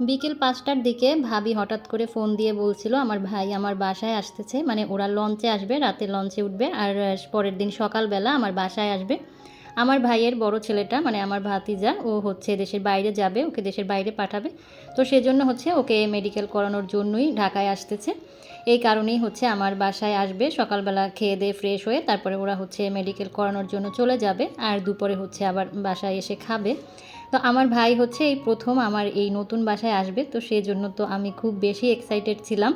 বিকেল পাঁচটার দিকে ভাবি হঠাৎ করে ফোন দিয়ে বলছিল, আমার ভাই আমার বাসায় আসতেছে। মানে ওরা লঞ্চে আসবে, রাতে লঞ্চে উঠবে আর পরের দিন সকালবেলা আমার বাসায় আসবে। আমার ভাইয়ের বড় ছেলেটা মানে আমার ভাতিজা, ও হচ্ছে দেশের বাইরে যাবে, ওকে দেশের বাইরে পাঠাবে। তো সেজন্য হচ্ছে ওকে মেডিকেল করানোর জন্যই ঢাকায় আসতেছে। এই কারণেই হচ্ছে আমার বাসায় আসবে, সকালবেলা খেয়ে দিয়ে ফ্রেশ হয়ে তারপরে ওরা হচ্ছে মেডিকেল করানোর জন্য চলে যাবে আর দুপুরে হচ্ছে আবার বাসায় এসে খাবে। তো আমার ভাই হচ্ছে এই প্রথম আমার এই নতুন বাসায় আসবে, তো সেই জন্য তো আমি খুব বেশি এক্সাইটেড ছিলাম।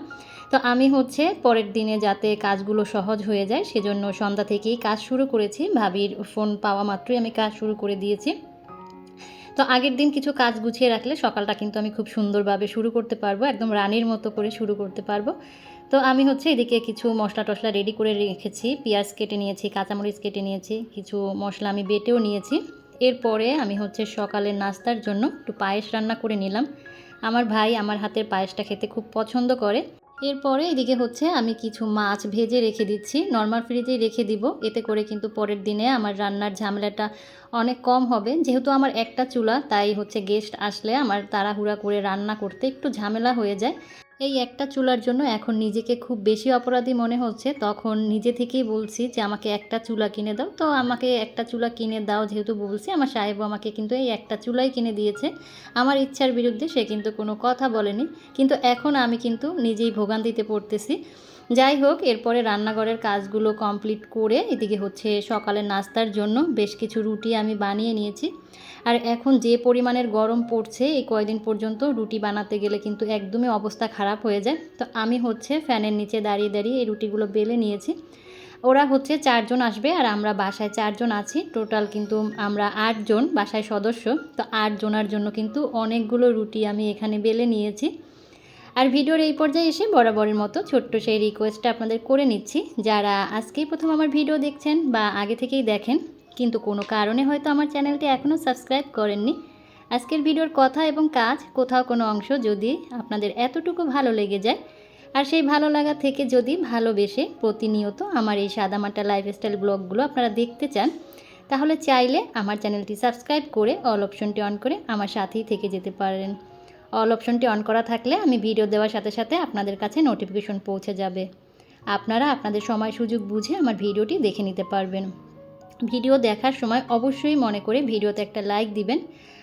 তো আমি হচ্ছে পরের দিনে যাতে কাজগুলো সহজ হয়ে যায়, সেজন্য সন্ধ্যা থেকেই কাজ শুরু করেছি। ভাবির ফোন পাওয়া মাত্রই আমি কাজ শুরু করে দিয়েছি। তো আগের দিন কিছু কাজ গুছিয়ে রাখলে সকালটা কিন্তু আমি খুব সুন্দরভাবে শুরু করতে পারব, একদম রানির মতো করে শুরু করতে পারব। তো আমি হচ্ছে এদিকে কিছু মশলা টশলা রেডি করে রেখেছি, পেঁয়াজ কেটে নিয়েছি, কাঁচামরিচ কেটে নিয়েছি, কিছু মশলা আমি বেটেও নিয়েছি। এরপরে আমি হচ্ছে সকালের নাস্তার জন্য একটু পায়েস রান্না করে নিলাম। আমার ভাই আমার হাতের পায়েসটা খেতে খুব পছন্দ করে। এরপরে এদিকে হচ্ছে আমি কিছু মাছ ভেজে রেখে দিচ্ছি। নর্মাল ফ্রিজেই রেখে দিব। এতে করে কিন্তু পরের দিনে আমার রান্নার ঝামেলাটা অনেক কম হবে। যেহেতু আমার একটা চুলা, তাই হচ্ছে গেস্ট আসলে আমার তাড়াহুড়া করে রান্না করতে একটু ঝামেলা হয়ে যায়। এই একটা চুলার জন্য এখন নিজেকে খুব বেশি অপরাধী মনে হচ্ছে। তখন নিজে থেকেই বলছি যে, আমাকে একটা চুলা কিনে দাও। তো আমাকে একটা চুলা কিনে দাও যেহেতু বলছি, আমার সাহেবও আমাকে কিন্তু এই একটা চুলাই কিনে দিয়েছে। আমার ইচ্ছার বিরুদ্ধে সে কিন্তু কোনো কথা বলেনি। কিন্তু এখন আমি কিন্তু নিজেই ভোগান্তিতে পড়তেছি। যাই হোক, এরপরে রান্নাঘরের কাজগুলো কমপ্লিট করে এদিকে হচ্ছে সকালের নাস্তার জন্য বেশ কিছু রুটি আমি বানিয়ে নিয়েছি। আর এখন যে পরিমাণের গরম পড়ছে, এই কয়দিন পর্যন্ত রুটি বানাতে গেলে কিন্তু একদমই অবস্থা খারাপ হয়ে যায়। তো আমি হচ্ছে ফ্যানের নিচে দাঁড়িয়ে দাঁড়িয়ে এই রুটিগুলো বেলে নিয়েছি। ওরা হচ্ছে চারজন আসবে আর আমরা বাসায় চারজন আছি। টোটাল কিন্তু আমরা আটজন বাসায় সদস্য। তো আটজনার জন্য কিন্তু অনেকগুলো রুটি আমি এখানে বেলে নিয়েছি। আর ভিডিওর এই পর্যায়ে এসে বরাবরের মতো ছোট্ট সেই রিকোয়েস্টটা আপনাদের করে নিচ্ছি। যারা আজকেই প্রথম আমার ভিডিও দেখছেন বা আগে থেকেই দেখেন, কিন্তু কোনো কারণে হয়তো আমার চ্যানেলটি এখনও সাবস্ক্রাইব করেননি, আজকের ভিডিওর কথা এবং কাজ, কোথাও কোনো অংশ যদি আপনাদের এতটুকু ভালো লেগে যায়, আর সেই ভালো লাগা থেকে যদি ভালোবেসে প্রতিনিয়ত আমার এই সাদামাটা লাইফস্টাইল ব্লগগুলো আপনারা দেখতে চান, তাহলে চাইলে আমার চ্যানেলটি সাবস্ক্রাইব করে অল অপশনটি অন করে আমার সাথেই থেকে যেতে পারেন। অল অপশনটি অন করা থাকলে আমি ভিডিও দেওয়ার সাথে সাথে আপনাদের কাছে নোটিফিকেশন পৌঁছে যাবে। আপনারা আপনাদের সময় সুযোগ বুঝে আমার ভিডিওটি দেখে নিতে পারবেন। ভিডিও দেখার সময় অবশ্যই মনে করে ভিডিওতে একটা লাইক দিবেন।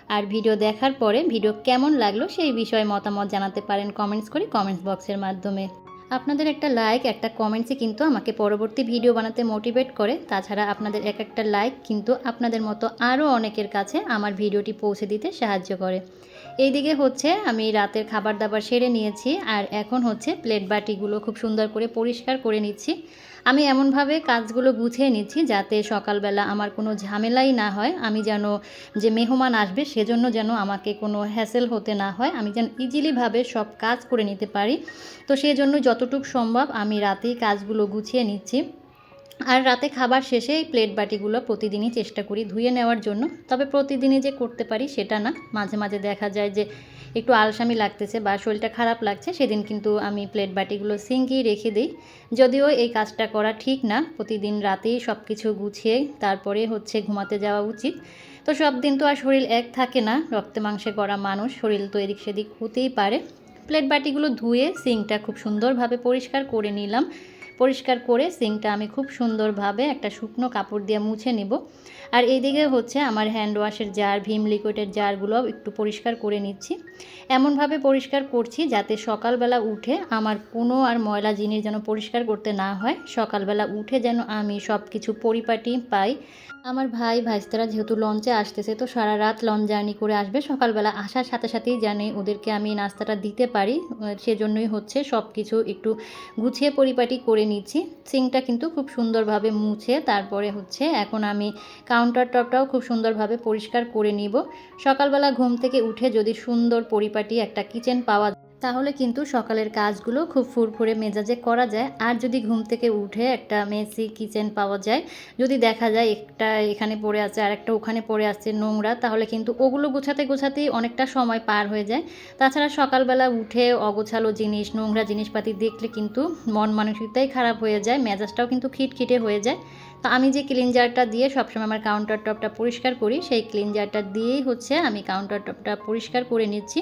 আর ভিডিও দেখার পরে ভিডিও কেমন লাগল সেই বিষয়ে মতামত জানাতে পারেন কমেন্টস করে কমেন্টস বক্সের মাধ্যমে। আপনাদের একটা লাইক একটা কমেন্টসই কিন্তু আমাকে পরবর্তী ভিডিও বানাতে মোটিভেট করে। তাছাড়া আপনাদের এক একটা লাইক কিন্তু আপনাদের মতো আরও অনেকের কাছে আমার ভিডিওটি পৌঁছে দিতে সাহায্য করে। এইদিকে হচ্ছে আমি রাতের খাবার দাবার সেরে নিয়েছি আর এখন হচ্ছে প্লেট বাটিগুলো খুব সুন্দর করে পরিষ্কার করে নিচ্ছি। আমি এমনভাবে কাজগুলো গুছিয়ে নিচ্ছি যাতে সকালবেলা আমার কোনো ঝামেলাই না হয়, আমি যেন যে মেহমান আসবে সেজন্য যেন আমাকে কোনো হ্যাসেল হতে না হয়, আমি যেন ইজিলিভাবে সব কাজ করে নিতে পারি। তো সেই জন্য যতটুকু সম্ভব আমি রাতেই কাজগুলো গুছিয়ে নিচ্ছি। আর রাতে খাবার শেষে এই প্লেট বাটিগুলো প্রতিদিনই চেষ্টা করি ধুয়ে নেওয়ার জন্য। তবে প্রতিদিনই যে করতে পারি সেটা না। মাঝে মাঝে দেখা যায় যে একটু আলসামি লাগতেছে বা শরীরটা খারাপ লাগছে, সেদিন কিন্তু আমি প্লেট বাটিগুলো সিঙ্কেই রেখে দিই। যদিও এই কাজটা করা ঠিক না। প্রতিদিন রাতেই সব কিছু গুছিয়ে তারপরে হচ্ছে ঘুমাতে যাওয়া উচিত। তো সব দিন তো আর শরীর এক থাকে না। রক্তে মাংসে করা মানুষ, শরীর তো এদিক সেদিক হতেই পারে। প্লেট বাটিগুলো ধুয়ে সিঙ্কটা খুব সুন্দরভাবে পরিষ্কার করে নিলাম। পরিষ্কার করে সিঙ্কটা আমি খুব সুন্দরভাবে একটা শুকনো কাপড় দিয়ে মুছে নিব। আর এইদিকে হচ্ছে আমার হ্যান্ড ওয়াশের জার ভীম লিকুইডের জারগুলো একটু পরিষ্কার করে নিচ্ছি। এমনভাবে পরিষ্কার করছি যাতে সকালবেলা উঠে আমার কোনো আর ময়লা জিনিস যেন পরিষ্কার করতে না হয়। সকালবেলা উঠে যেন আমি সব কিছু পরিপাটি পাই। আমার ভাই, ভাইস্তারা যেহেতু লঞ্চে আসতেছে তো সারা রাত লঞ্চ জার্নি করে আসবে। সকালবেলা আসার সাথে সাথেই জানি ওদেরকে আমি নাস্তাটা দিতে পারি। সেজন্যই হচ্ছে সব কিছু একটু গুছিয়ে পরিপাটি করে নিচ্ছি। সিঙ্কটা কিন্তু খুব সুন্দরভাবে মুছে তারপরে হচ্ছে এখন আমি কাউন্টার টপটাও খুব সুন্দরভাবে পরিষ্কার করে নিব। সকালবেলা ঘুম থেকে উঠে যদি সুন্দর পরিপাটি একটা কিচেন পাওয়া তাহলে কিন্তু সকালের কাজগুলো খুব ফুরফুরে মেজাজে করা যায়। আর যদি ঘুম থেকে উঠে একটা মেসি কিচেন পাওয়া যায়, যদি দেখা যায় একটা এখানে পড়ে আছে আর একটা ওখানে পড়ে আছে নোংরা, তাহলে কিন্তু ওগুলো গোছাতে গোছাতেই অনেকটা সময় পার হয়ে যায়। তাছাড়া সকালবেলা উঠে অগোছালো জিনিস, নোংরা জিনিসপাতি দেখলে কিন্তু মন মানসিকতাই খারাপ হয়ে যায়, মেজাজটাও কিন্তু খিটখিটে হয়ে যায়। তো আমি যে ক্লিনজারটা দিয়ে সবসময় আমার কাউন্টার টপটা পরিষ্কার করি, সেই ক্লিনজারটা দিয়েই হচ্ছে আমি কাউন্টার টপটা পরিষ্কার করে নিচ্ছি।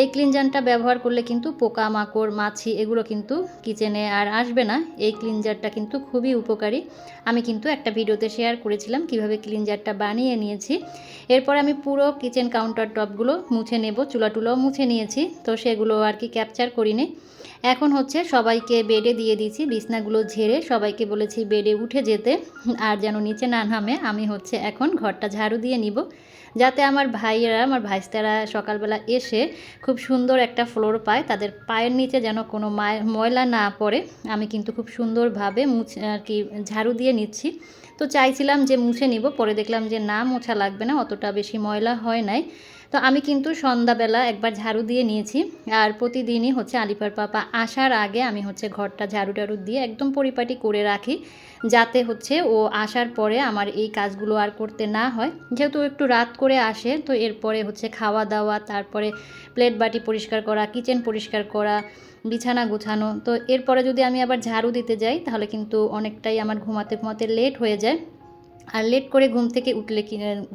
এই ক্লিনজারটা ব্যবহার করলে কিন্তু পোকা মাকড় মাছি এগুলো কিন্তু কিচেনে আর আসবে না। এই ক্লিনজারটা কিন্তু খুবই উপকারী। আমি কিন্তু একটা ভিডিওতে শেয়ার করেছিলাম কীভাবে ক্লিনজারটা বানিয়ে নিয়েছি। এরপর আমি পুরো কিচেন কাউন্টার টপগুলো মুছে নেব চুলা টুলাও মুছে নিয়েছি, তো সেগুলো আর কি ক্যাপচার করিনি। এখন হচ্ছে সবাইকে বেডে দিয়ে দিয়েছি, বিছনাগুলো ঝেড়ে সবাইকে বলেছি বেডে উঠে যেতে, আর যেন নিচে না নামে, আমি হচ্ছে এখন ঘরটা ঝাড়ু দিয়ে নিব। যাতে আমার ভাইয়েরা, আমার ভাইস্তারা সকালবেলা এসে খুব সুন্দর একটা ফ্লোর পায়। তাদের পায়ের নিচে যেন কোনো ময়লা না পড়ে। আমি কিন্তু খুব সুন্দরভাবে মুছে, আর কি, ঝাড়ু দিয়ে নিচ্ছি। তো চাইছিলাম যে মুছে নিব, পরে দেখলাম যে না মোছা লাগবে না, অতটা বেশি ময়লা হয় নাই। তো আমি কিন্তু সন্ধ্যাবেলা একবার ঝাড়ু দিয়ে নিয়েছি। আর প্রতিদিনই হচ্ছে আলিপার পাপা আসার আগে আমি হচ্ছে ঘরটা ঝাড়ু টাড়ু দিয়ে একদম পরিপাটি করে রাখি। যাতে হচ্ছে ও আসার পরে আমার এই কাজগুলো আর করতে না হয়। যেহেতু একটু রাত করে আসে, তো এরপরে হচ্ছে খাওয়া দাওয়া, তারপরে প্লেট বাটি পরিষ্কার করা, কিচেন পরিষ্কার করা, বিছানা গোছানো। তো এরপরে যদি আমি আবার ঝাড়ু দিতে যাই, তাহলে কিন্তু অনেকটাই আমার ঘুমাতে ঘুমাতে লেট হয়ে যায়। আর লেট করে ঘুম থেকে উঠলে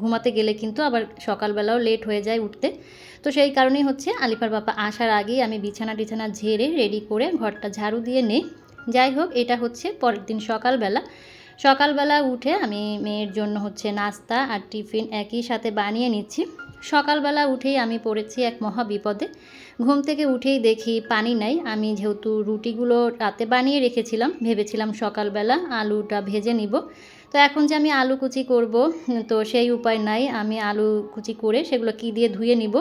ঘুমাতে গেলে কিন্তু আবার সকালবেলাও লেট হয়ে যায় উঠতে। তো সেই কারণেই হচ্ছে আলিফার বাবা আসার আগেই আমি বিছানা টিছানা ঝেড়ে রেডি করে ঘরটা ঝাড়ু দিয়ে নেই যাই হোক, এটা হচ্ছে পরের দিন সকালবেলা। সকালবেলা উঠে আমি মেয়ের জন্য হচ্ছে নাস্তা আর টিফিন একই সাথে বানিয়ে নিচ্ছি। সকালবেলা উঠেই আমি পড়েছি এক মহা বিপদে। ঘুম থেকে উঠেই দেখি পানি নাই। আমি যেহেতু রুটিগুলো রাতে বানিয়ে রেখেছিলাম, ভেবেছিলাম সকালবেলা আলুটা ভেজে নিব। তো এখন যে আমি আলু কুচি করব, তো সেই উপায় নাই। আমি আলু কুচি করে সেগুলো কি দিয়ে ধুয়ে নিব?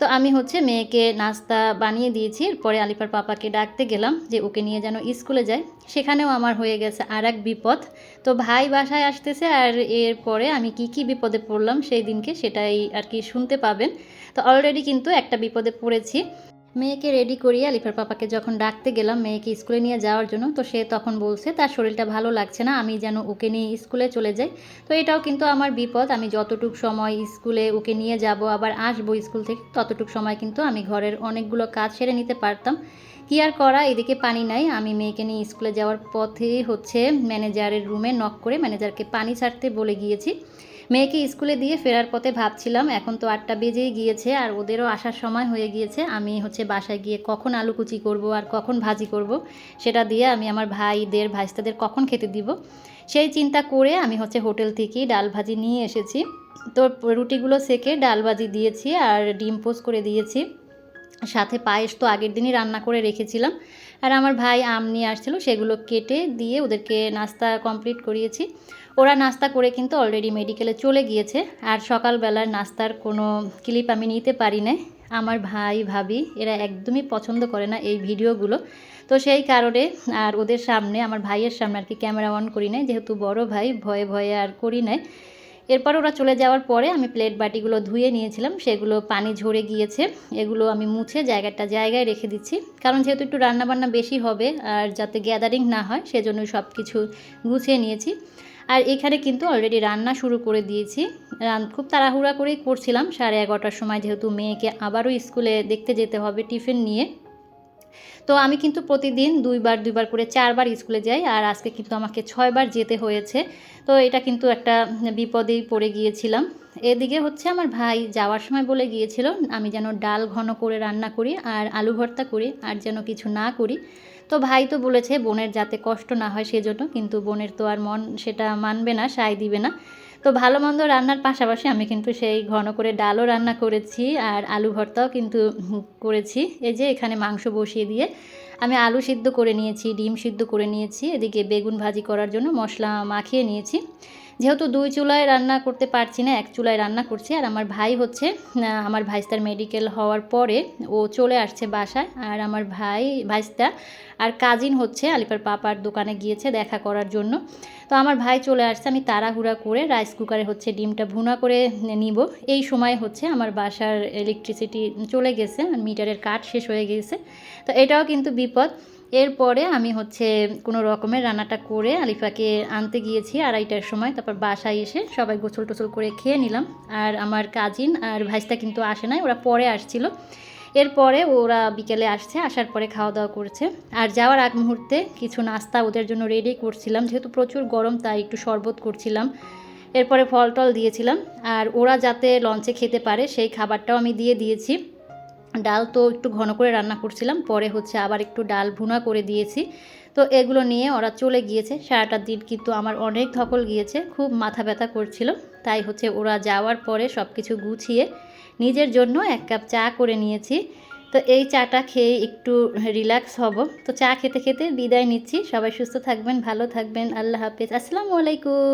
তো আমি হচ্ছে মেয়েকে নাস্তা বানিয়ে দিয়েছি, এরপরে আলিফার পাপাকে ডাকতে গেলাম যে ওকে নিয়ে যেন স্কুলে যায়। সেখানেও আমার হয়ে গেছে আর এক বিপদ। তো ভাই বাসায় আসতেছে আর এরপরে আমি কি কি বিপদে পড়লাম সেই দিনকে সেটাই আর কি শুনতে পাবেন। তো অলরেডি কিন্তু একটা বিপদে পড়েছি। মেয়েকে রেডি করিয়ে আলিফার পাপাকে যখন ডাকতে গেলাম মেয়েকে স্কুলে নিয়ে যাওয়ার জন্য, তো সে তখন বলছে, তার শরীরটা ভালো লাগছে না, আমি যেন ওকে নিয়ে স্কুলে চলে যাই। তো এটাও কিন্তু আমার বিপদ, আমি যতটুক সময় স্কুলে ওকে নিয়ে যাব, আবার আসব স্কুল থেকে, ততটুক সময় কিন্তু আমি ঘরের অনেকগুলো কাজ সেরে নিতে পারতাম। কি আর করা, এদিকে পানি নাই, আমি মেয়েকে নিয়ে স্কুলে যাওয়ার পথে হচ্ছে ম্যানেজারের রুমে নক করে ম্যানেজারকে পানি ছাড়তে বলে গিয়েছি। মেয়েকে স্কুলে দিয়ে ফেরার পথে ভাবছিলাম, এখন তো আটটা বেজেই গিয়েছে আর ওদেরও আসার সময় হয়ে গিয়েছে। আমি হচ্ছে বাসায় গিয়ে কখন আলু কুচি করব আর কখন ভাজি করব সেটা দিয়ে আমি আমার ভাইদের, ভাইস্তাদের কখন খেতে দিব? সেই চিন্তা করে আমি হচ্ছে হোটেল থেকেই ডাল ভাজি নিয়ে এসেছি। তো রুটিগুলো সেকে ডাল ভাজি দিয়েছি আর ডিম পোস্ট করে দিয়েছি। সাথে পায়েস তো আগের দিনই রান্না করে রেখেছিলাম। আর আমার ভাই আম নিয়ে আসছিল, সেগুলো কেটে দিয়ে ওদেরকে নাস্তা কমপ্লিট করিয়েছি। ওরা নাস্তা করে কিন্তু অলরেডি মেডিকেলে চলে গিয়েছে। আর সকালবেলার নাস্তার কোনো ক্লিপ আমি নিতে পারি না আমার ভাই, ভাবি, এরা একদমই পছন্দ করে না এই ভিডিওগুলো। তো সেই কারণে আর ওদের সামনে, আমার ভাইয়ের সামনে আর কি ক্যামেরা অন করি নাই। যেহেতু বড় ভাই, ভয়ে ভয়ে আর করি নাই। এরপর ওরা চলে যাওয়ার পরে আমি প্লেট বাটিগুলো ধুয়ে নিয়েছিলাম। সেগুলো পানি ঝরে গিয়েছে। এগুলো আমি মুছে জায়গাটা জায়গায় রেখে দিচ্ছি। কারণ যেহেতু একটু রান্নাবান্না বেশি হবে আর যাতে গ্যাদারিং না হয়, সেজন্যই সব কিছু গুছিয়ে নিয়েছি। আর এখানে কিন্তু অলরেডি রান্না শুরু করে দিয়েছি। রান খুব তাড়াহুড়া করেই করছিলাম, সাড়ে এগারোটার সময় যেহেতু মেয়েকে আবারও স্কুলে দেখতে যেতে হবে টিফিন নিয়ে। তো আমি কিন্তু প্রতিদিন দুইবার দুইবার করে চারবার স্কুলে যাই আর আজকে কিন্তু আমাকে ছয়বার যেতে হয়েছে। তো এটা কিন্তু একটা বিপদেই পড়ে গিয়েছিলাম। এদিকে হচ্ছে আমার ভাই যাওয়ার সময় বলে গিয়েছিল, আমি যেন ডাল ঘন করে রান্না করি আর আলু ভর্তা করি আর যেন কিছু না করি। তো ভাই তো বলেছে বোনের যাতে কষ্ট না হয় সেজন্য, কিন্তু বোনের তো আর মন সেটা মানবে না, সায় দিবে না। তো ভালো মন্দ রান্নার পাশাপাশি আমি কিন্তু সেই ঘন করে ডালও রান্না করেছি আর আলু ভর্তাও কিন্তু করেছি। এই যে এখানে মাংস বসিয়ে দিয়ে আমি আলু সিদ্ধ করে নিয়েছি, ডিম সিদ্ধ করে নিয়েছি, এদিকে বেগুন ভাজি করার জন্য মশলা মাখিয়ে নিয়েছি। যেহেতু দুই চুলায় রান্না করতে পারছি না, এক চুলায় রান্না করছি। আর আমার ভাই হচ্ছে আমার ভাইস্তার মেডিকেল হওয়ার পরে ও চলে আসছে বাসায়। আর আমার ভাই, ভাইস্তা আর কাজিন হচ্ছে আলিপার পাপার দোকানে গিয়েছে দেখা করার জন্য। তো আমার ভাই চলে আসছে, আমি তাড়াহুড়া করে রাইস কুকারে হচ্ছে ডিমটা ভুনা করে নিব। এই সময় হচ্ছে আমার বাসার ইলেকট্রিসিটি চলে গেছে মিটারের কাঠ শেষ হয়ে গেছে। তো এটাও কিন্তু বিপদ। এরপরে আমি হচ্ছে কোনো রকমের রান্নাটা করে আলিফাকে আনতে গিয়েছি আড়াইটার সময়, তারপর বাসায় এসে সবাই গোসল টোসল করে খেয়ে নিলাম। আর আমার কাজিন আর ভাইস্তা কিন্তু আসে নাই, ওরা পরে আসছিল। এরপরে ওরা বিকেলে আসছে, আসার পরে খাওয়া দাওয়া করছে। আর যাওয়ার আগ মুহূর্তে কিছু নাস্তা ওদের জন্য রেডি করছিলাম, যেহেতু প্রচুর গরম, তাই একটু শরবত করছিলাম। এরপরে ফল টল দিয়েছিলাম। আর ওরা যাতে লঞ্চে খেতে পারে, সেই খাবারটাও আমি দিয়ে দিয়েছি। ডাল তো একটু ঘন করে রান্না করছিলাম, পরে হচ্ছে আবার একটু ডাল ভুনা করে দিয়েছি। তো এগুলো নিয়ে ওরা চলে গিয়েছে, সারাটা দিন কিন্তু আমার অনেক ধকল গিয়েছে, খুব মাথা ব্যথা করছিল। তাই হচ্ছে ওরা যাওয়ার পরে সব কিছু গুছিয়ে নিজের জন্য এক কাপ চা করে নিয়েছি। তো এই চাটা খেয়ে একটু রিল্যাক্স হব। তো চা খেতে খেতে বিদায় নিচ্ছি। সবাই সুস্থ থাকবেন, ভালো থাকবেন, আল্লাহ হাফেজ। আসসালামু আলাইকুম।